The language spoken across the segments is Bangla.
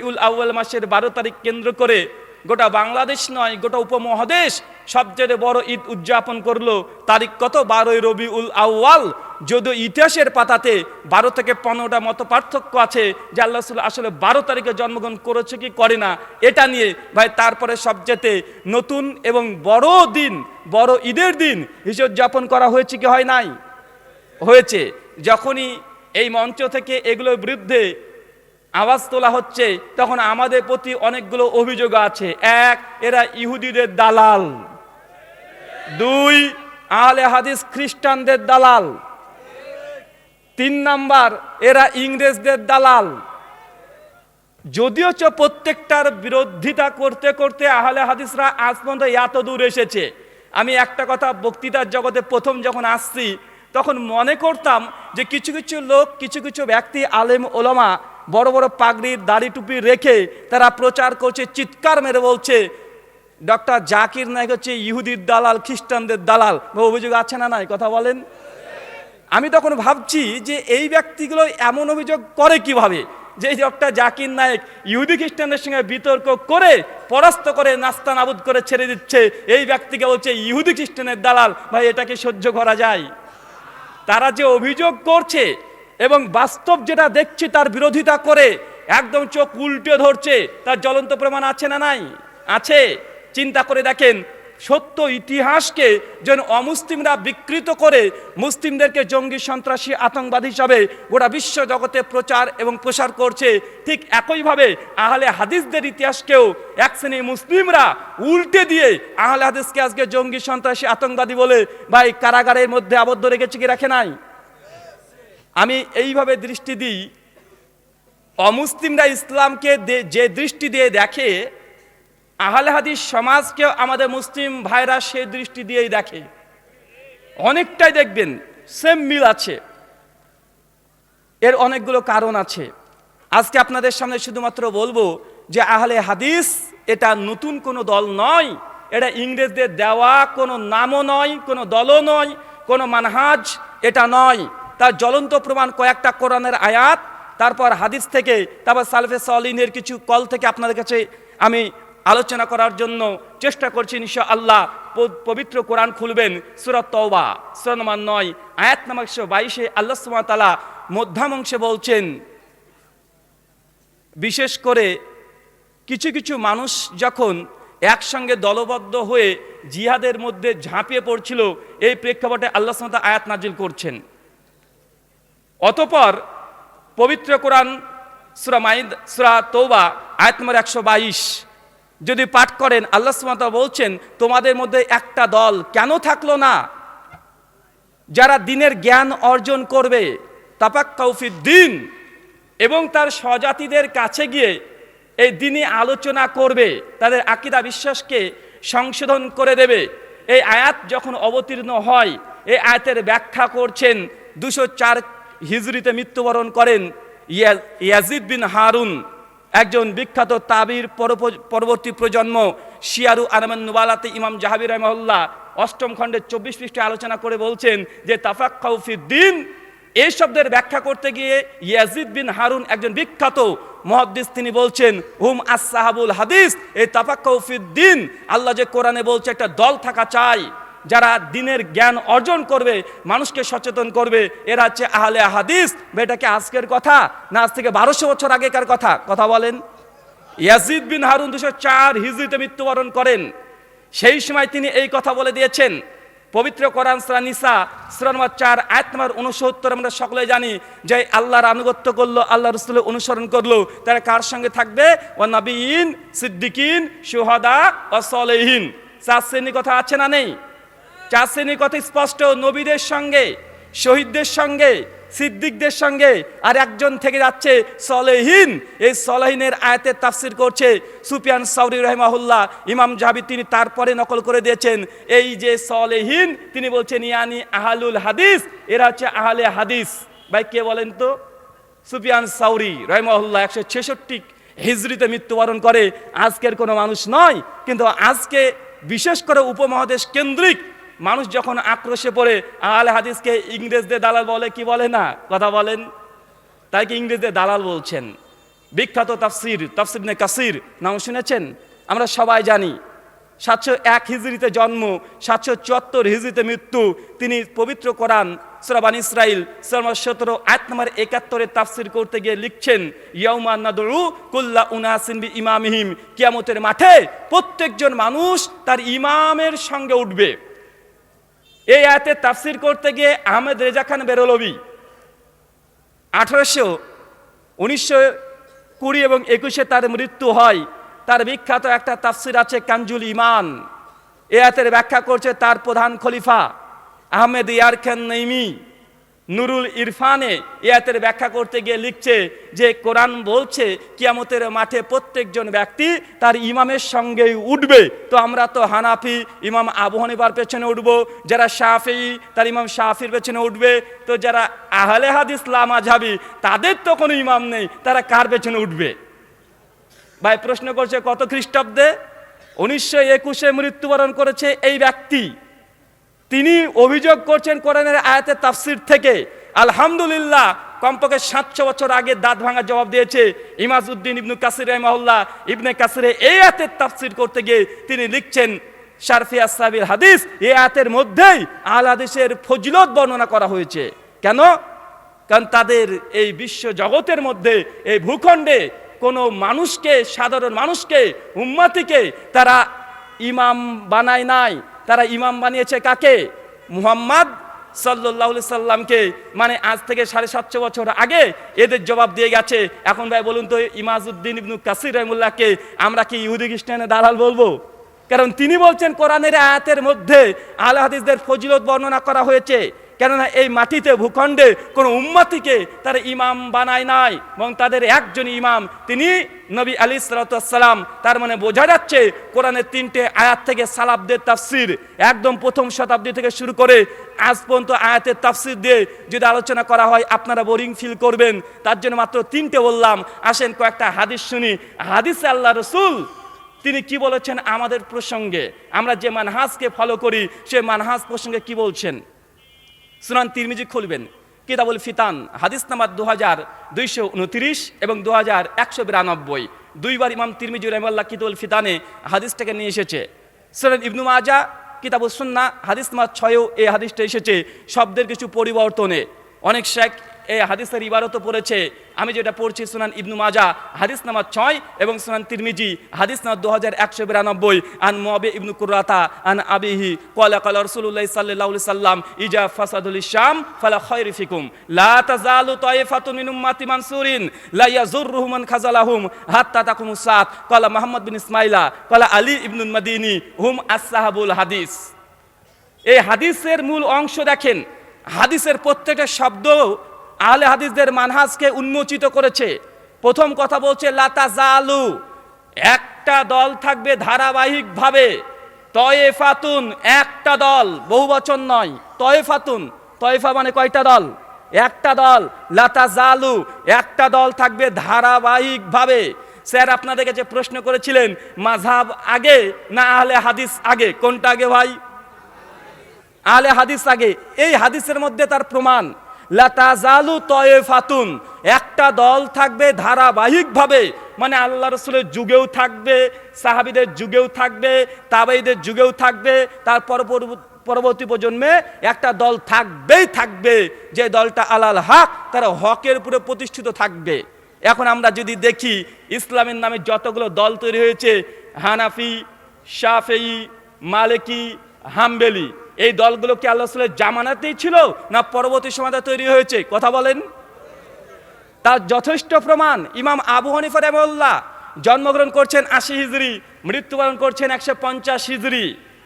রবিউল আউ্য়াল মাসের বারো তারিখ কেন্দ্র করে গোটা বাংলাদেশ নয়, গোটা উপমহাদেশ সবচেয়ে বড় ঈদ উদযাপন করল। তারিখ কত? বারোই রবিউল আউ্য়াল। যদিও ইতিহাসের পাতাতে বারো থেকে পনেরোটা মতো পার্থক্য আছে যে আল্লাহ আসলে বারো তারিখে জন্মগ্রহণ করেছে কি করে না, এটা নিয়ে ভাই তারপরে সবচেয়ে নতুন এবং বড় দিন, বড় ঈদের দিন হিসেবে উদযাপন করা হয়েছে কি হয় নাই? হয়েছে। যখনই এই মঞ্চ থেকে এগুলোর বিরুদ্ধে আওয়াজ তোলা হচ্ছে, তখন আমাদের প্রতি অনেকগুলো অভিযোগ আছে। এক, এরা ইহুদিদের দালাল। দুই, আহলে হাদিস খ্রিস্টানদের দালাল। তিন নাম্বার, এরা ইংরেজদের দালাল। যদিও চ প্রত্যেকটার বিরোধিতা করতে করতে আহলে হাদিসরা আজ পর্যন্ত এত দূর এসেছে। আমি একটা কথা বক্তৃতার জগতে প্রথম যখন আসছি, তখন মনে করতাম যে কিছু কিছু লোক, কিছু কিছু ব্যক্তি, আলেম, ওলামা বড় বড় পাগড়ির দাড়ি টুপি রেখে তারা প্রচার করছে, চিৎকার মেরে বলছে, ডক্টর জাকির নায়ক হচ্ছে ইহুদির দালাল, খ্রিস্টানদের দালাল। অভিযোগ আছে না নাই? কথা বলেন। আমি তখন ভাবছি যে এই ব্যক্তিগুলো এমন অভিযোগ করে কীভাবে যে ডক্টর জাকির নায়ক ইহুদি খ্রিস্টানদের সঙ্গে বিতর্ক করে পরাস্ত করে নাস্তা নাবুদ করে ছেড়ে দিচ্ছে। এই ব্যক্তিকে বলছে, ইহুদি খ্রিস্টানের দালাল, ভাই, এটাকে সহ্য করা যায়। তারা যে অভিযোগ করছে এবং বাস্তব যেটা দেখছি তার বিরোধিতা করে একদম চোখ উল্টে ধরছে, তার জ্বলন্ত প্রমাণ আছে না নাই? আছে। চিন্তা করে দেখেন, সত্য ইতিহাসকে যেন অমুসলিমরা বিকৃত করে মুসলিমদেরকে জঙ্গি, সন্ত্রাসী, আতঙ্কবাদী হিসাবে গোটা বিশ্ব জগতে প্রচার এবং প্রসার করছে, ঠিক একইভাবে আহলে হাদিসদের ইতিহাসকেও এক শ্রেণি মুসলিমরা উল্টে দিয়ে আহলে হাদিসকে আজকে জঙ্গি, সন্ত্রাসী, আতঙ্কবাদী বলে এই কারাগারের মধ্যে আবদ্ধ রেখেছে কি রাখে নাই? আমি এইভাবে দৃষ্টি দিই, অমুসলিমরা ইসলামকে যে দৃষ্টি দিয়ে দেখে, আহলে হাদিস সমাজকেও আমাদের মুসলিম ভাইরা সেই দৃষ্টি দিয়েই দেখে। অনেকটাই দেখবেন সেম মিল আছে। এর অনেকগুলো কারণ আছে। আজকে আপনাদের সামনে শুধুমাত্র বলব যে আহলে হাদিস এটা নতুন কোনো দল নয়, এটা ইংরেজদের দেওয়া কোনো নামও নয়, কোনো দলও নয়, কোনো মানহাজ এটা নয়। তার জ্বলন্ত প্রমাণ কয়েকটা কোরআনের আয়াত, তারপর হাদিস থেকে, তারপর সালফে সলিনের কিছু কল থেকে আপনাদের কাছে আমি আলোচনা করার জন্য চেষ্টা করছি ইনশা আল্লাহ পবিত্র কোরআন খুলবেন সুরত তওবা, সুরা নম্বর নয়, আয়াত একশো বাইশে আল্লাহ সুমাতালা মধ্যামাংশে বলছেন, বিশেষ করে কিছু কিছু মানুষ যখন একসঙ্গে দলবদ্ধ হয়ে জিহাদের মধ্যে ঝাঁপিয়ে পড়ছিল, এই প্রেক্ষাপটে আল্লাহ সুমাতা আয়াত নাজিল করছেন। অতপর পবিত্র কোরআন সুরা মাইদ সুরা তৌবা আয়াত নম্বর একশো বাইশ। যদি পাঠ করেন, আল্লাহ সুমাতা বলছেন, তোমাদের মধ্যে একটা দল কেন থাকল না? যারা দিনের জ্ঞান অর্জন করবে তাপাক কৌফির দিন এবং তার স্বজাতিদের কাছে গিয়ে এই দিনে আলোচনা করবে, তাদের আকিদা বিশ্বাসকে সংশোধন করে দেবে। এই আয়াত যখন অবতীর্ণ হয়, এই আয়াতের ব্যাখ্যা করছেন দুশো চার হিজরিতে মৃত্যুবরণ করেন ইয়াজিদ বিন হারুন, একজন বিখ্যাত তাবির পরবর্তী প্রজন্ম, শিয়ারু আরমান নুবালাতে ইমাম জাহাবির রহমল্লাহ অষ্টম খণ্ডের চব্বিশ পৃষ্ঠে আলোচনা করে বলছেন যে তাফাক দিন এই শব্দের ব্যাখ্যা করতে গিয়ে ইয়াজিদ বিন হারুন একজন বিখ্যাত মহাদ্দিস, তিনি বলছেন, হুম আসাহাবুল হাদিস, এই তাফাক দিন আল্লাহ যে কোরআনে বলছে, একটা দল থাকা চাই। যারা দিনের জ্ঞান অর্জন করবে, মানুষকে সচেতন করবে, এরা হচ্ছে আহলে হাদিস। বা এটা কি আজকের কথা? না, আজ থেকে বারোশো বছর আগেকার কথা? কথা বলেন। ইয়াজিদ বিন হারুন দুশো চার হিজরিতে মৃত্যুবরণ করেন। সেই সময় তিনি এই কথা বলে দিয়েছেন, পবিত্র কোরআন সূরা নিসা, সূরা নম্বর চার, আয়াত নম্বর উনসত্তর আমরা সকলে জানি যে আল্লাহর আনুগত্য করল আল্লাহ রসুলের অনুসরণ করল, তারা কার সঙ্গে থাকবে? ও নবীন, সিদ্দিকিন সুহাদা ও সলেহীন। চার শ্রেণি কথা আছে না নেই? চার শ্রেণির কথা স্পষ্ট, নবীদের সঙ্গে, শহীদদের সঙ্গে, সিদ্দিকদের সঙ্গে, আর একজন থেকে যাচ্ছে সলেহীন। এই সলেহীনের আয়াতের তাফসির করছে সুপিয়ান সাউরি রহমাহুল্লাহ। ইমাম জাহাবি তিনি তারপরে নকল করে দিয়েছেন, এই যে সলেহীন, তিনি বলছেন, ইয়ানি আহালুল হাদিস, এরা হচ্ছে আহলে হাদিস। ভাই, কে বলেন তো? সুফিয়ান সাউরি রহমাহুল্লাহ একশো ছেষট্টি হিজড়িতে মৃত্যুবরণ করে, আজকের কোনো মানুষ নয়, কিন্তু আজকে বিশেষ করে উপমহাদেশ কেন্দ্রিক মানুষ যখন আক্রোশে পড়ে, আহলে হাদিসকে ইংরেজদের দালাল বলে, কি বলে না? কথা বলেন। তাই কি ইংরেজদের দালাল বলছেন? বিখ্যাত তাফসির তাফসিবনে কাসির, নাম শুনেছেন? আমরা সবাই জানি, সাতশো এক হিজড়িতে জন্ম, সাতশো চুয়াত্তর হিজড়িতে মৃত্যু, তিনি পবিত্র কোরআন সুরাবান ইসরাইল সুরামার সতেরো, আয়াত নম্বর একাত্তরে তাফসির করতে গিয়ে লিখছেন ইয়াউমান নাদরু কুল্লা উনাসিন বি ইমামিহিম কিয়ামতের মাঠে প্রত্যেকজন মানুষ তার ইমামের সঙ্গে উঠবে। এই আয়াতে তাফসির করতে গিয়ে আহমেদ রেজা খান বেরোলবি। আঠারোশো, উনিশশো কুড়ি এবং একুশে তার মৃত্যু হয়। তার বিখ্যাত একটা তাফসির আছে কাঞ্জুল ইমান। এ আয়াতের ব্যাখ্যা করছে তার প্রধান খলিফা আহমেদ ইয়ারখান নেইমি। নুরুল ইরফানে ইয়াতের ব্যাখ্যা করতে গিয়ে লিখছে যে কোরআন বলছে, কিয়ামতের মাঠে প্রত্যেকজন ব্যক্তি তার ইমামের সঙ্গেই উঠবে। তো আমরা তো হানাফি, ইমাম আবু হানিফার পেছনে উঠব, যারা শাফি, তার ইমাম শাফির পেছনে উঠবে। তো যারা আহলে হাদিস লামাঝাবি তাদের তো কোনো ইমাম নেই, তারা কার পেছনে উঠবে? ভাই, প্রশ্ন করছে কত খ্রিস্টাব্দে? উনিশশো একুশে মৃত্যুবরণ করেছে এই ব্যক্তি। তিনি অভিযোগ করছেন কোরআনের আয়াতের তাফসির থেকে, আলহামদুলিল্লাহ, কমপক্ষে সাতশো বছর আগে দাঁত ভাঙার জবাব দিয়েছে ইমাজউদ্দিন ইবনু কাসির রহমাউল্লাহ ইবনে কাসিরে এই আয়াতের তাফসির করতে গিয়ে তিনি লিখছেন শারফিয়া সাবির হাদিস এই আয়াতের মধ্যেই আল হাদিসের ফজিলত বর্ণনা করা হয়েছে। কেন? কারণ তাদের এই বিশ্ব জগতের মধ্যে, এই ভূখণ্ডে কোনো মানুষকে, সাধারণ মানুষকে, উম্মাতিকে তারা ইমাম বানায় নাই। তারা ইমাম বানিয়েছে কাকে? মুহাম্মদ সাল্লাহ সাল্লামকে। মানে আজ থেকে সাড়ে সাতশো বছর আগে এদের জবাব দিয়ে গেছে। এখন ভাই বলুন তো ইমাজউদ্দিন ইবনু কাসির রহমুল্লাহকে আমরা কি ইহুদি খ্রিস্টানের দালাল বলব? কারণ তিনি বলছেন কোরআনের আয়াতের মধ্যে আল হাদিসদের ফজিলত বর্ণনা করা হয়েছে। কেননা এই মাটিতে ভূখণ্ডে কোনো উম্মাতিকে তার ইমাম বানায় নাই এবং তাদের একজন ইমাম। তিনি নবী আলী সালাতাম তার মানে বোঝা যাচ্ছে কোরআনের তিনটে আয়াত থেকে সালাবদের তাফসির একদম প্রথম শতাব্দী থেকে শুরু করে আজ পর্যন্ত আয়াতের তাফসির দিয়ে যদি আলোচনা করা হয়, আপনারা বোরিং ফিল করবেন। তার জন্য মাত্র তিনটে বললাম। আসেন কয়েকটা হাদিস শুনি। হাদিসে আল্লাহ রসুল, তিনি কি বলেছেন আমাদের প্রসঙ্গে? আমরা যে মানহাজকে ফলো করি, সে মানহাজ প্রসঙ্গে কি বলছেন? সুনান তিরমিজি খুলবেন। কিতাবুল ফিতান, হাদিস নাম্বার দু হাজার দুইশো উনত্রিশ এবং দু হাজার একশো বিরানব্বই। দুইবার ইমাম তিরমিজি রহমাল্লাহ কিতাবুল ফিতানে হাদিসটাকে নিয়ে এসেছে। সুনান ইবনু মাজা কিতাবুল সুন্না হাদিস নাম্বার ছয়েও এই হাদিসটা এসেছে শব্দের কিছু পরিবর্তনে। অনেক শেখ এই হাদিসের ইবারত পড়েছে। আমি যেটা পড়ছি সুনান ইবনু মাজা, হাদিস নাম্বার ছয় এবং সুনান তিরমিজি, হাদিস নাম্বার দু হাজার একশো বিরানব্বই। আন মবে ইবনু কুরাতা আন আবিহি কলা কলা রসুল্লাহ সাল্লাহ সাল্লাম, ইজা ফাসাদুল ইসলাম ফালা খয়রি ফিকুম, লা তাজালু তাইফাতুন মিন উম্মাতি মানসুরিন, লা ইয়াজুররুহুম মান খাযালাহুম হাত্তা তাকুমু সাত কলা মুহাম্মদ বিন ইসমাইলা কলা আলী ইবনুল মাদিনী, হুম আসসাহাবুল হাদিস। এই হাদিসের মূল অংশ দেখেন, হাদিসের প্রত্যেকটা শব্দ আহলে হাদিসদের মানহাজকে উন্মোচিত করেছে। প্রথম কথা বলছে লাতা জালু একটা দল থাকবে ধারাবাহিকভাবে তয়ে ফাতুন একটা দল, বহু বচন নয় তয়ে ফাতুন তয়েফা মানে কয়টা দল? একটা দল লাতা জালু একটা দল থাকবে ধারাবাহিকভাবে। স্যার আপনাদেরকে যে প্রশ্ন করেছিলেন মাঝাব আগে না আহলে হাদিস আগে? কোনটা আগে ভাই? আলে হাদিস আগে। এই হাদিসের মধ্যে তার প্রমাণ। লাতাজালু তয়ে ফাতুন একটা দল থাকবে ধারাবাহিকভাবে মানে আল্লাহ রসুলের যুগেও থাকবে, সাহাবিদের যুগেও থাকবে তাবাইদের যুগেও থাকবে, তার পরবর্তী প্রজন্মে একটা দল থাকবেই থাকবে, যে দলটা আলাল হক, তারা হকের উপরে প্রতিষ্ঠিত থাকবে। এখন আমরা যদি দেখি, ইসলামের নামে যতগুলো দল তৈরি হয়েছে, হানাফি শাফেই মালিকি, হামবেলি এই দলগুলো কি আল্লাহ জামানাতেই ছিল না পরবর্তী সময়তে তৈরি হয়েছে? কথা বলেন। তার যথেষ্ট প্রমাণ ইমাম আবু হানিফা রহমল্লাহ জন্মগ্রহণ করছেন আশি হিজড়ি, মৃত্যুবরণ করছেন একশো পঞ্চাশ হিজড়ি।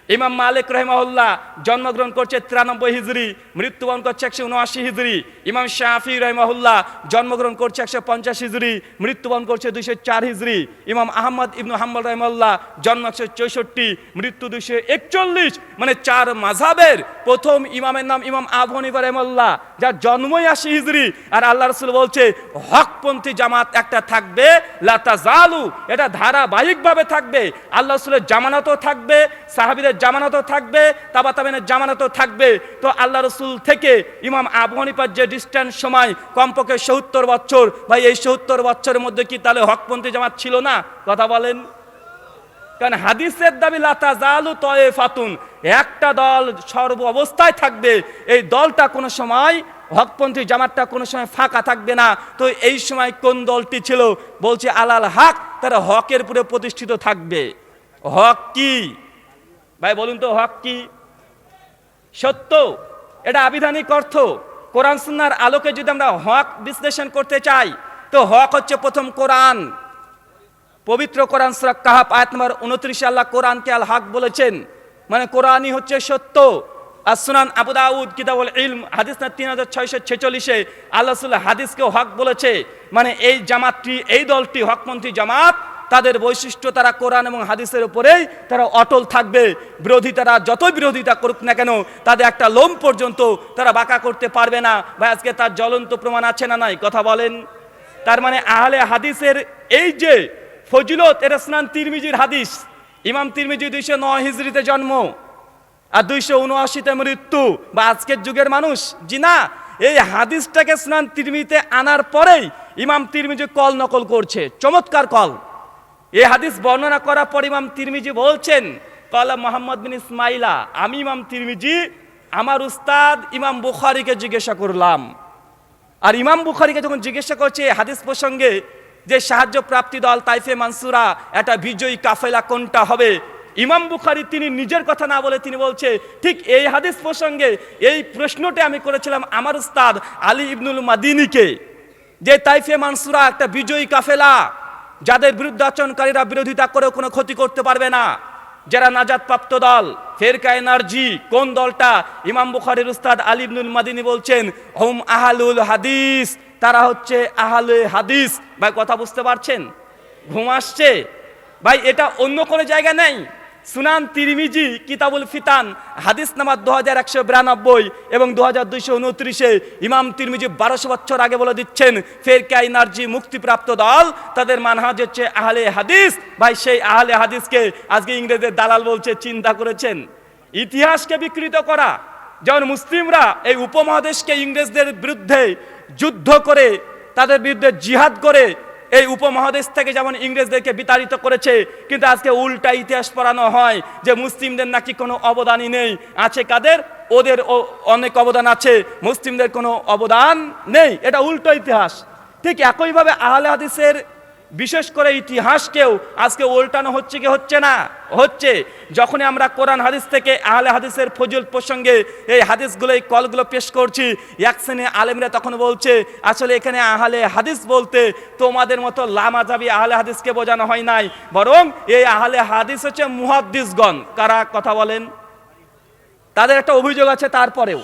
ইমাম মালিক রহমাউল্লাহ জন্মগ্রহণ করছে তিরানব্বই হিজড়ি, মৃত্যুবরণ করছে একশো উনআশি হিজড়ি। ইমাম শাহি রহমাউল্লাহ জন্মগ্রহণ করছে একশো পঞ্চাশ হিজড়ি, মৃত্যুবরণ করছে দুইশো চার হিজড়ি। ইমাম আহমদ ইবনু হাম্মদ রহমাল্লাহ জন্ম একশো চৌষট্টি, মৃত্যু দুইশো একচল্লিশ। মানে চার মাঝাবের প্রথম ইমামের নাম ইমাম আবহনিবা রহমাল্লাহ যার জন্মই আশি হিজড়ি আর আল্লাহ রসুল বলছে, হকপন্থী জামাত একটা থাকবে লাতা জালু এটা ধারাবাহিকভাবে থাকবে। আল্লাহ রসুলের জামানতও থাকবে, সাহাবিদের জামানতও থাকবে তাবা তাবেনের জামানতও থাকবে। তো আল্লাহ রসুল থেকে ইমাম আবু হানিফার যে ডিস্ট্যান্স সময়, কমপক্ষে সত্তর বছর, ভাই, এই সত্তর বছরের মধ্যে কি তাহলে হকপন্থী জামাত ছিল না? কথা বলেন। কারণ হাদিসের দাবি লাতা জালু তয়ে ফাতুন একটা দল সর্ব অবস্থায় থাকবে, এই দলটা কোনো সময় হকপন্থী জামাতটা কোনো সময় ফাঁকা থাকবে না। তো এই সময় কোন দলটি ছিল? বলছে, আলাল হক তারা হকের পুরে প্রতিষ্ঠিত থাকবে। হক কি? ভাই, বলুন তো, হক কি? সত্য? এটা আবিধানিক অর্থ। কোরআন সুন্নার আলোকে যদি আমরা হক বিশ্লেষণ করতে চাই, তো হক হচ্ছে প্রথম কোরআন। পবিত্র কোরআন সুরা কাহাব আয়াত নম্বর উনত্রিশে আল্লাহ কোরআনকে আল হক বলেছেন। মানে কোরআনই হচ্ছে সত্য। আর সুনান আবু দাউদ কিতাবুল ইলম, হাদিস না তিন হাজার ছয়শো ছেচল্লিশে আল্লাহ সুল্লাহ হাদিসকেও হক বলেছে। মানে এই জামাতটি, এই দলটি হকপন্থী জামাত, তাদের বৈশিষ্ট্য তারা কোরআন এবং হাদিসের উপরেই তারা অটল থাকবে। বিরোধী তারা যতই বিরোধিতা করুক না কেন, তাদের একটা লোম পর্যন্ত তারা বাঁকা করতে পারবে না। ভাই, আজকে তার জ্বলন্ত প্রমাণ আছে না নাই? কথা বলেন। তার মানে আহলে হাদিসের এই যে ফজিলত, এটা স্নান তিরমিজির হাদিস। ইমাম তিরমিজি দুইশো নয় হিজড়িতে জন্ম আর দুইশো উনআশিতে মৃত্যু। বা আজকের যুগের মানুষ, জি না, এই হাদিসটাকে স্নান তিরমিতে আনার পরেই ইমাম তিরমিজি কল নকল করছে। চমৎকার কল। এই হাদিস বর্ণনা করার পর ইমাম তিরমিজি বলছেন, কলা মোহাম্মদ বিন ইসমাইলা, আমি ইমাম তিরমিজি, আমার উস্তাদ ইমাম বুখারিকে জিজ্ঞাসা করলাম। আর ইমাম বুখারিকে যখন জিজ্ঞাসা করছে হাদিস প্রসঙ্গে যে সাহায্য প্রাপ্তি দল তাইফে মানসুরা একটা বিজয়ী কাফেলা কোনটা হবে? ইমাম বুখারি তিনি নিজের কথা না বলে তিনি বলছে, ঠিক এই হাদিস প্রসঙ্গে এই প্রশ্নটা আমি করেছিলাম আমার উস্তাদ আলী ইবনুল মাদিনীকে, যে তাইফে মানসুরা একটা বিজয়ী কাফেলা, যাদের বিরুদ্ধাচরণকারীরা বিরোধিতা করেও কোনো ক্ষতি করতে পারবে না। যারা নাজাত প্রাপ্ত দল, ফেরকা এনার্জি, কোন দলটা? ইমাম বুখারির উস্তাদ আলী ইবনুল মাদিনী বলছেন, হোম আহালুল হাদিস। তারা হচ্ছে আহলে হাদিস। ভাই, কথা বুঝতে পারছেন? ঘুম আসছে। ভাই, এটা অন্য কোনো জায়গা নেই। সুনান তিরমিজি, কিতাবুল ফিতান, হাদিস নামার দু হাজার একশো বিরানব্বই এবং দু হাজার দুইশো উনত্রিশে ইমাম তিরমিজি বারোশো বছর আগে বলে দিচ্ছেন, ফেরকা এনার্জি মুক্তিপ্রাপ্ত দল, তাদের মানহাজ হচ্ছে আহলে হাদিস। ভাই, সেই আহলে হাদিসকে আজকে ইংরেজের দালাল বলছে, চিন্তা করেছেন? ইতিহাসকে বিকৃত করা। যেমন মুসলিমরা এই উপমহাদেশকে ইংরেজদের বিরুদ্ধে যুদ্ধ করে, তাদের বিরুদ্ধে জিহাদ করে, এই উপমহাদেশ থেকে যেমন ইংরেজদেরকে বিতাড়িত করেছে, কিন্তু আজকে উল্টা ইতিহাস পড়ানো হয় যে মুসলিমদের নাকি কোনো অবদানই নেই। আছে কাদের? ওদের অনেক অবদান আছে। মুসলিমদের কোনো অবদান নেই। এটা উল্টো ইতিহাস। ঠিক একইভাবে আহলে হাদিসের বিশেষ করে ইতিহাসকেও আজকে উল্টানো হচ্ছে কি হচ্ছে না? হচ্ছে। যখনই আমরা কোরআন হাদিস থেকে আহলে হাদিসের ফজল প্রসঙ্গে এই হাদিসগুলো, এই কলগুলো পেশ করছি এক শ্রেণি আলেমরা তখন বলছে, আসলে এখানে আহলে হাদিস বলতে তোমাদের মতো লামাজাবি আহলে হাদিসকে বোঝানো হয় নাই। বরং এই আহলে হাদিস হচ্ছে মুহাদ্দিসগণ। কারা কথা বলেন? তাদের একটা অভিযোগ আছে তারপরেও।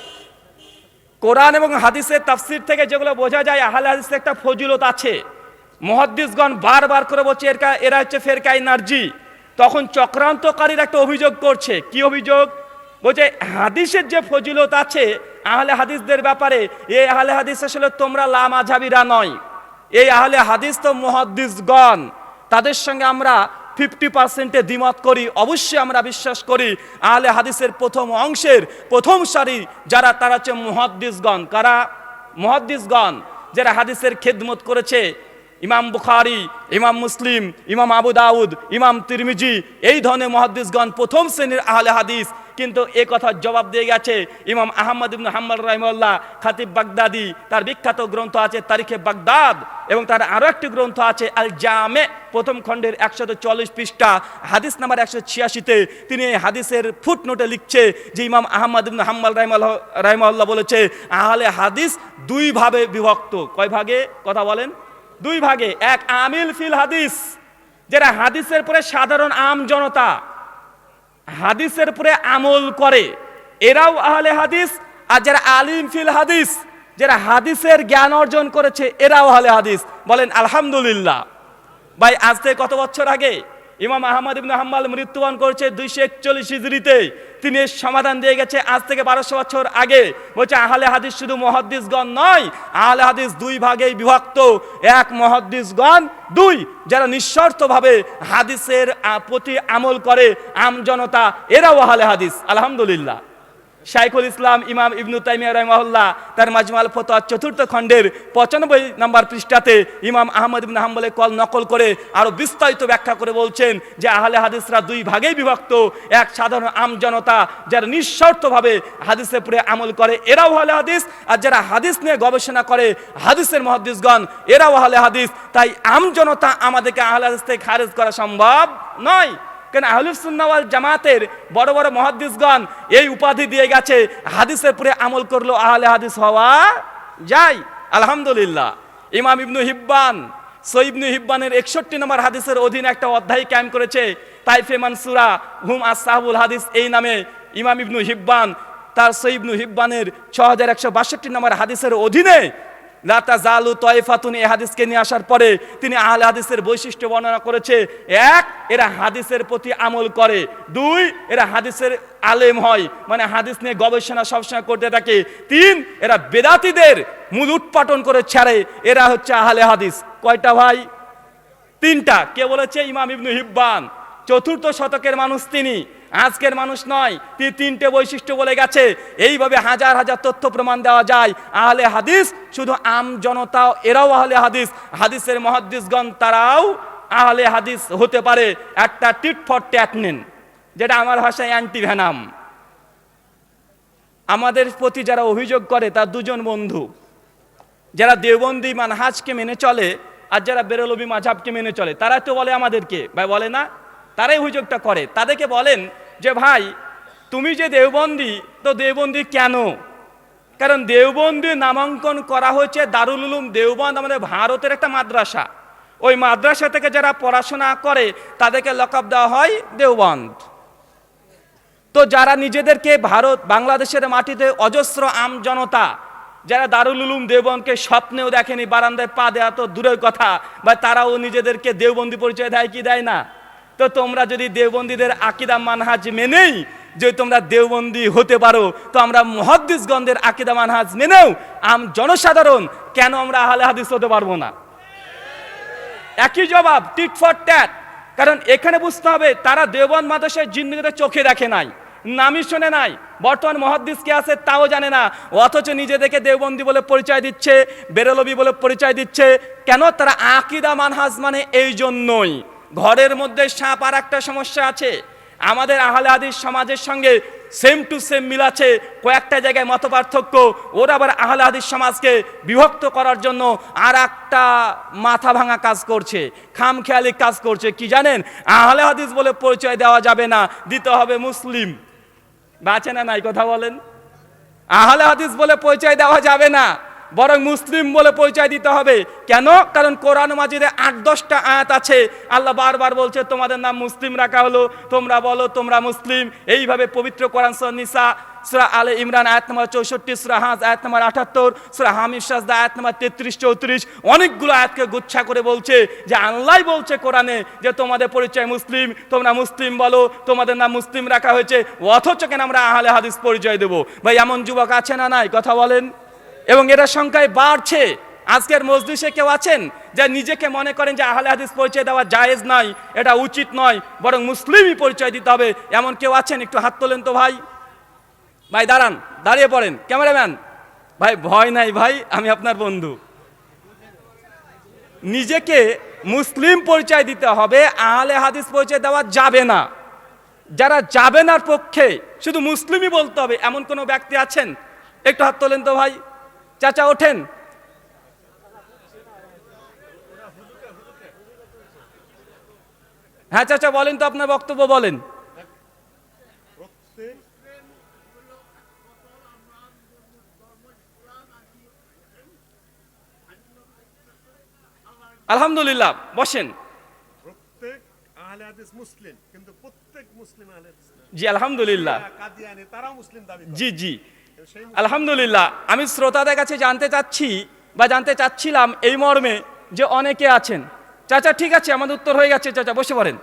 কোরআন এবং হাদিসের তাফসির থেকে যেগুলো বোঝা যায়, আহলে হাদিসের একটা ফজিলত আছে। মহাদ্দিসগণ বারবার করে বলছে এরকা এরা হচ্ছে ফেরকা এনার্জি তখন চক্রান্তকারীর একটা অভিযোগ করছে। কি অভিযোগ? বলছে, হাদিসের যে ফজিলত আছে, আহলে হাদিসদের ব্যাপারে এই আহলে হাদিস আসলে তোমরা লামাঝাবিরা নয়। এই আহলে হাদিস তো মহাদ্দিসগণ। তাদের সঙ্গে আমরা ফিফটি পার্সেন্টে দ্বিমত করি। অবশ্যই আমরা বিশ্বাস করি, আহলে হাদিসের প্রথম অংশের প্রথম সারি যারা, তারা হচ্ছে মহাদ্দিসগণ। কারা? মহাদ্দিসগণ, যারা হাদিসের খেদমত করেছে। ইমাম বুখারি, ইমাম মুসলিম, ইমাম আবু দাউদ, ইমাম তিরমিজি, এই ধরনের মহাদ্দিসগণ প্রথম শ্রেণির আহলে হাদিস। কিন্তু এ কথার জবাব দিয়ে গেছে ইমাম আহমদ ইবনে হাম্বল রাহিমাল্লাহ খাতিব বাগদাদি, তার বিখ্যাত গ্রন্থ আছে তারিখে বাগদাদ এবং তার আরও একটি গ্রন্থ আছে আল জামে প্রথম খণ্ডের একশত চল্লিশ পৃষ্ঠা, হাদিস নাম্বার একশো ছিয়াশিতে তিনি এই হাদিসের ফুটনোটে লিখছে যে ইমাম আহমদ ইবনে হাম্বল রাহিমাল্লাহ রাহিমাল্লাহ বলেছে, আহলে হাদিস দুই ভাবে বিভক্ত। কয় ভাগে? কথা বলেন। দুই ভাগে, এক, আমিল ফিল হাদিস যারা হাদিসের পরে সাধারণ আম জনতা হাদিসের পরে আমল করে। এরাও আহলে হাদিস, আর যারা আলিম ফিল হাদিস, যারা হাদিসের জ্ঞান অর্জন করেছে, এরাও আহলে হাদিস। বলেন, আলহামদুলিল্লাহ। ভাই, আজ থেকে কত বছর আগে ইমাম আহমদ ইবনে হাম্বাল মৃত্যুবরণ করেছে দুইশো একচল্লিশ হিজড়িতে। তিনি সমাধান দিয়ে গেছে। আজ থেকে বারোশো বছর আগে বলছে, আহলে হাদিস শুধু মহাদ্দিসগণ নয়, আহলে হাদিস দুই ভাগেই বিভক্ত। এক মহাদ্দিসগণ, দুই যারা নিঃস্বার্থভাবে হাদিসের প্রতি আমল করে, আমজনতা, এরাও আহলে হাদিস। আলহামদুলিল্লাহ। শাইখুল ইসলাম ইমাম ইবনু তাইমিয়া রহমাহুল্লাহ তার মাজমাল ফতোয়া চতুর্থ খণ্ডের পঁচানব্বই নম্বর পৃষ্ঠাতে ইমাম আহমদ ইবনে হাম্বলে কল নকল করে আরও বিস্তারিত ব্যাখ্যা করে বলছেন যে আহলে হাদিসরা দুই ভাগেই বিভক্ত। এক সাধারণ আম জনতা যারা নিঃস্বার্থভাবে হাদিসে পড়ে আমল করে, এরাও আহলে হাদিস, আর যারা হাদিস নিয়ে গবেষণা করে, হাদিসের মহাদিসগণ এরাও আহলে হাদিস। তাই আম জনতা আমাদেরকে আহলে হাদিস থেকে খারেজ করা সম্ভব নয়। কেন আহলুসুন্নাওয়াল জামাতের বড় বড় মহাদ্দিসগণ এই উপাধি দিয়ে গেছে। হাদিসের পরে আমল করল, আহলে হাদিস হওয়া যাই আলহামদুলিল্লাহ। ইমাম ইবনু হিব্বান সৈবনু হিব্বানের একষট্টি নম্বর হাদিসের অধীনে একটা অধ্যায় ক্যাম্প করেছে। তাইফে মানসুরা, হুম আসাহাবুল হাদিস, এই নামে ইমাম ইবনু হিব্বান, তার সৈবনু হিব্বানের ছ হাজার একশো বাষট্টি নম্বর হাদিসের অধীনে লাতা জালু তয়ফাতুন এই হাদিসকে নিয়ে আসার পরে তিনি আহলে হাদিসের বৈশিষ্ট্য বর্ণনা করেছে। এক, এরা হাদিসের প্রতি আমল করে। দুই, এরা হাদিসের আলেম হয় মানে হাদিস নিয়ে গবেষণা সবসময় করতে থাকে। তিন, এরা বেদাতিদের মূল উৎপাটন করে ছাড়ে। এরা হচ্ছে আহলে হাদিস। কয়টা ভাই? তিনটা। কে বলেছে? ইমাম ইবনু হিব্বান। চতুর্থ শতকের মানুষ তিনি। আজকের মানুষ নয় তিনি তিনটে বৈশিষ্ট্য বলে গেছে। এইভাবে হাজার হাজার তথ্য প্রমাণ দেওয়া যায়। আহলে হাদিস শুধু আম জনতা এরাও আহলে হাদিস। হাদিসের মহাদিসগণ তারাও আহলে হাদিস হতে পারে। একটা টিট ফর ট্যাট নেন, যেটা আমার ভাষায় অ্যান্টি ভ্যানাম আমাদের প্রতি যারা অভিযোগ করে, তার দুজন বন্ধু। যারা দেওবন্দি মানহাজকে মেনে চলে আর যারা বেরলবি মাঝাবকে মেনে চলে, তারা তো বলে আমাদেরকে। ভাই, বলে না? তারাই অভিযোগটা করে। তাদেরকে বলেন যে, ভাই, তুমি যে দেওবন্দি, তো দেওবন্দি কেন? কারণ দেওবন্দি নামাঙ্কন করা হয়েছে দারুল উলুম দেওবন্দ আমাদের ভারতের একটা মাদ্রাসা। ওই মাদ্রাসা থেকে যারা পড়াশোনা করে, তাদেরকে লকআপ দেওয়া হয় দেওবন্দ। তো যারা নিজেদেরকে ভারত, বাংলাদেশের মাটিতে অজস্র আম জনতা, যারা দারুল উলুম দেওবন্দকে স্বপ্নেও দেখেনি, বারান্দায় পা দেওয়া তো দূরের কথা, বা তারাও নিজেদেরকে দেওবন্দি পরিচয় দেয় কি দেয় না? তো তোমরা যদি দেওবন্দীদের আকিদা মানহাজ মেনেই যে তোমরা দেওবন্দি হতে পারো, তো আমরা মহাদ্দিসগন্ধের আকিদা মানহাজ মেনেও আম জনসাধারণ কেন আমরা আহলে হাদিস হতে পারব না? একই জবাব, টিট ফর ট্যাট। কারণ এখানে বুঝতে হবে, তারা দেওবন্দ মাদ্রাসায় জিন্দিগিতে চোখে দেখে নাই, নামই শোনে নাই। বর্তমান মহাদ্দিস কে আছে তাও জানে না, অথচ নিজেদেরকে দেওবন্দি বলে পরিচয় দিচ্ছে, বেরলবি বলে পরিচয় দিচ্ছে। কেন? তারা আকিদা মানহাজ মানে এই জন্যই। ঘরের মধ্যে সাপ আর একটা সমস্যা আছে। আমাদের আহলে হাদিস সমাজের সঙ্গে সেম টু সেম মিল আছে। কয়েকটা জায়গায় মত পার্থক্য ওরা আবার আহলে হাদিস সমাজকে বিভক্ত করার জন্য আর একটা মাথা ভাঙা কাজ করছে, খাম খেয়ালি কাজ করছে। কি জানেন? আহলে হাদিস বলে পরিচয় দেওয়া যাবে না, দিতে হবে মুসলিম। বাঁচে না নাই, কথা বলেন? আহলে হাদিস বলে পরিচয় দেওয়া যাবে না। বরং মুসলিম বলে পরিচয় দিতে হবে। কেন? কারণ কোরআন মাজিদে আট, দশটা আয়াত আছে। আল্লাহ বারবার বলছে, তোমাদের নাম মুসলিম রাখা হলো। তোমরা বলো, তোমরা মুসলিম। এইভাবে পবিত্র কোরআন নিসা, সুরা আলে ইমরান, আয়াত নম্বর চৌষট্টি, সুরা হাজ, আয়াত নম্বর আটাত্তর, সুরা হামিদ সাজদা, আয়াত নম্বর তেত্রিশ, চৌত্রিশ, অনেকগুলো আয়াতকে গুচ্ছা করে বলছে যে, আল্লাহ বলছে কোরআনে যে, তোমাদের পরিচয় মুসলিম, তোমরা মুসলিম বলো, তোমাদের নাম মুসলিম রাখা হয়েছে। অথচ কেন আমরা আহলে হাদিস পরিচয় দেবো? ভাই, এমন যুবক আছে না নাই? কথা বলেন। এবং এরা সংখ্যায় বাড়ছে। আজকের মজলিসে কেউ আছেন যে নিজেকে মনে করেন যে আহলে হাদিস পরিচয় দেওয়া জায়েজ নয় এটা উচিত নয়, বরং মুসলিমই পরিচয় দিতে হবে। এমন কেউ আছেন? একটু হাত তোলেন তো ভাই। ভাই, দাঁড়ান, দাঁড়িয়ে পড়েন। ক্যামেরাম্যান। ভাই, ভয় নাই ভাই, আমি আপনার বন্ধু। নিজেকে মুসলিম পরিচয় দিতে হবে, আহলে হাদিস পরিচয় দেওয়া যাবে না। যারা যাবে না পক্ষে, শুধু মুসলিমই বলতে হবে, এমন কোনো ব্যক্তি আছেন? একটু হাত তোলেন তো ভাই। চাচা ওঠেন। হ্যাঁ চাচা বলেন তো আপনার বক্তব্য বলেন। আলহামদুলিল্লাহ বসেন। প্রত্যেক আহলে হাদিস মুসলিম কিন্তু প্রত্যেক মুসলিম আহলে হাদিস জি আলহামদুলিল্লাহ। কাদিয়ানি তারাও মুসলিম দাবি জি জি। আলহামদুলিল্লাহ, আমি শ্রোতাদের কাছে জানতে চাচ্ছি বা জানতে চাচ্ছিলাম এই মর্মে যে অনেকে আছেন। চাচা, ঠিক আছে, আমাদের উত্তর হয়ে গেছে, চাচা, বসে পড়েন।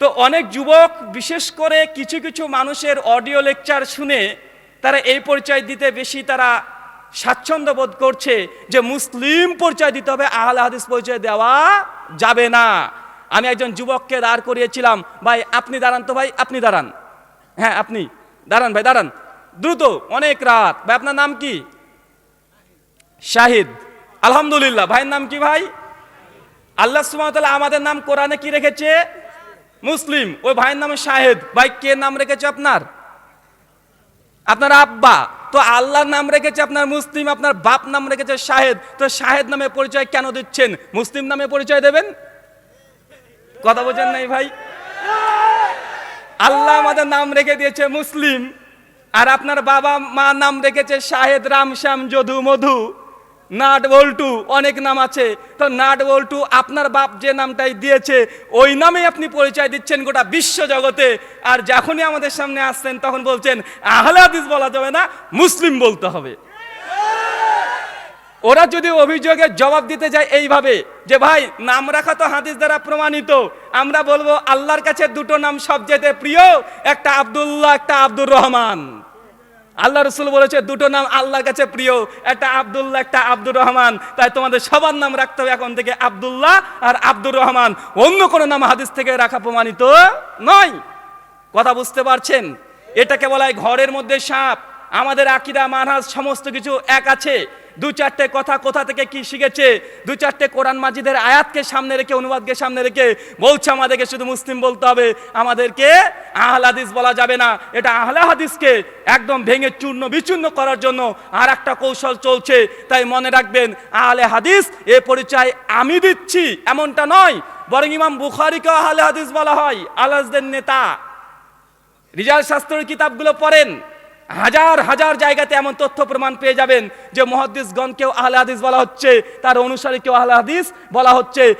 তো অনেক যুবক, বিশেষ করে কিছু কিছু মানুষের অডিও লেকচার শুনে তারা এই পরিচয় দিতে বেশি তারা স্বাচ্ছন্দ্য বোধ করছে যে মুসলিম পরিচয় দিতে হবে, আহলে হাদিস পরিচয় দেওয়া যাবে না। আমি একজন যুবককে দাঁড় করিয়েছিলাম, ভাই, আপনি দাঁড়ান তো ভাই, আপনি দাঁড়ান। হ্যাঁ আপনি। দাঁড়ান ভাই, দাঁড়ান। দ্রুত, অনেক রাত। ভাই, আপনার নাম কি? শাহিদ। আলহামদুলিল্লাহ। ভাইয়ের নাম কি ভাই? আল্লাহ সুবহানাহু আমাদের নাম কোরআনে কি রেখেছে? মুসলিম। ওই ভাইয়ের নাম শাহেদ। ভাই, কে নাম রেখেছে আপনার? আপনার আব্বা। তো আল্লাহর নাম রেখেছে আপনার মুসলিম, আপনার বাপ নাম রেখেছে শাহেদ। তো শাহেদ নামে পরিচয় কেন দিচ্ছেন? মুসলিম নামে পরিচয় দেবেন? কথা বোঝেন নাই ভাই? আল্লাহ আমাদের নাম রেখে দিয়েছে মুসলিম। আর আপনার বাবা মা নাম রেখেছে শাহেদ রাম শ্যাম যদু মধু, নাট বল্টু, অনেক নাম আছে। তো নাট বল্টু আপনার বাপ যে নামটাই দিয়েছে, ওই নামেই আপনি পরিচয় দিচ্ছেন গোটা বিশ্ব জগতে। আর যখনই আমাদের সামনে আসছেন, তখন বলছেন, আহলে হাদিস বলা যাবে না, মুসলিম বলতে হবে। ওরা যদি অভিযোগের জবাব দিতে যায় এইভাবে, যে ভাই, নাম রাখা তো হাদিস দ্বারা প্রমাণিত। আমরা বলব, আল্লাহর কাছে দুটো নাম সবচেয়ে প্রিয়, একটা আব্দুল্লাহ, একটা আব্দুর রহমান। আল্লাহ রসুল বলেছে, দুটো নাম আল্লাহর কাছে প্রিয়, একটা আবদুল্লাহ, একটা আব্দুর রহমান। তাই তোমাদের সবার নাম রাখতে হবে এখন থেকে আবদুল্লাহ আর আব্দুর রহমান। অন্য কোনো নাম হাদিস থেকে রাখা প্রমাণিত নয়। কথা বুঝতে পারছেন? এটাকে বলা হয় ঘরের মধ্যে সাপ। আমাদের আকিরা মানহাজ, সমস্ত কিছু এক আছে। দু চারটে কথা কোথা থেকে কি শিখেছে? দু চারটে কোরআন মাজিদের আয়াতকে সামনে রেখে, অনুবাদকে সামনে রেখে বলছে আমাদেরকে শুধু মুসলিম বলতে হবে। আমাদেরকে আহল হাদিস বলা যাবে না। এটা আহলা হাদিসকে একদম ভেঙে চূর্ণ বিচূর্ণ করার জন্য আর একটা কৌশল চলছে। তাই মনে রাখবেন, আহলে হাদিস এ পরিচয় আমি দিচ্ছি, এমনটা নয়। বরং ইমাম বুখারিকে আহলে হাদিস বলা হয়, আলাজদের নেতা। রিজাল শাস্ত্রের কিতাবগুলো পড়েন। হাজার হাজার জায়গাতে এমন তথ্য প্রমাণ পেয়ে যাবেন যে মহাদিসগণকেও আহলে হাদিস বলা হচ্ছে। তার অনুসারীকেও আহলে হাদিস বলা হচ্ছে।